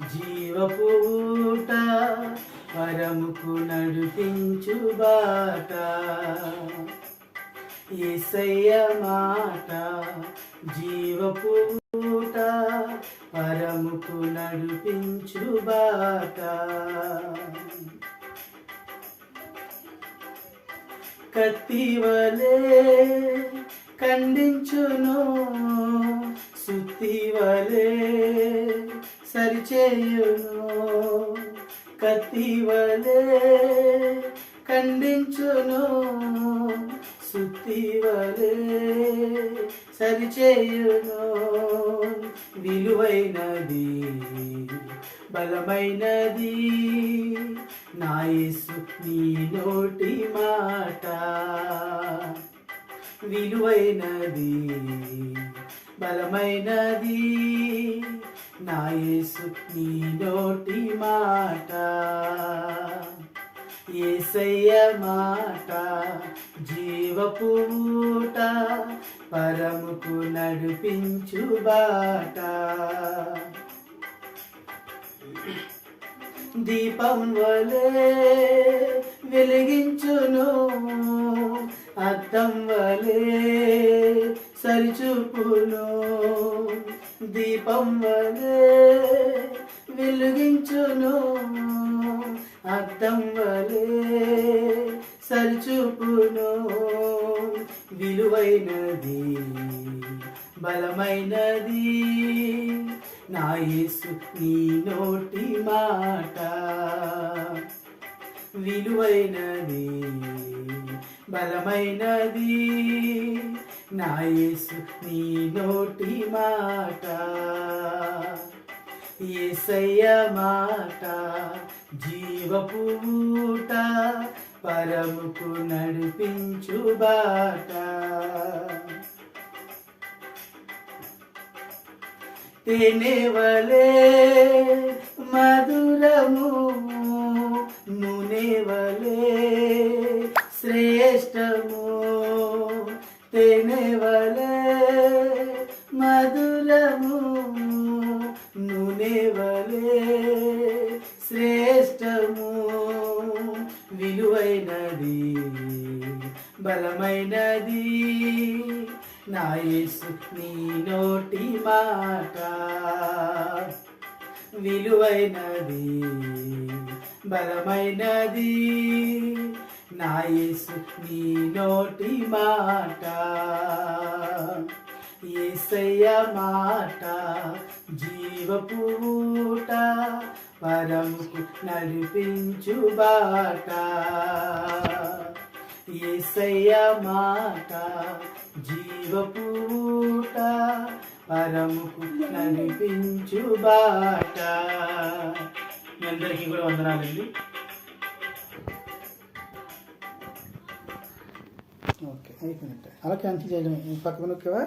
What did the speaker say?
జీవపూట పరముకు నడిపించు బాట. ఏసయ్య మాట జీవపూట పరముకు నడిపించు బాట. కత్తివలే ఖండించును సుత్తివలే చేయును కత్తివలే ఖండించును సుత్తివలే సరిచేయును. విలువైనది బలమైనది నాయసు నీ నోటి మాట. విలువైనది బలమైనది నా యేసు నీ నోటి మాట ఏసయ్య మాట జీవపు ఊట పరముకు నడిపించు బాట. దీపం వలే వెలిగించును అద్దం వలే సరిచూపును. దీపం వలే వెలిగించును. అర్థం వలే సరిచూపును. విలువైనది బలమైనది నా యేసు నీ నోటి మాట. విలువైనది బలమైనది. నాయసు నీ నోటి మాట ఏసయ్య మాట జీవపూట పరముకు నడిపించు బాట. తేనెవలే తేనెవలే మధురము నూనెవలే శ్రేష్టము విలువైనది బలమైనది. నాయసు నీ నోటి మాట విలువైనది బలమైనది. నా యేసు నీ నోటి మాట ఏసయ్య మాట జీవపూట ఊట పరముకు నడిపించు బాట ఏసయ్య మాట జీవపూట పరముకు నడిపించు బాట మీ అందరికీ కూడా వందనాలండి. ఓకే అయిపోయినట్టే. అలా క్యాన్సిల్ చేయడం పక్కన ఓకేవా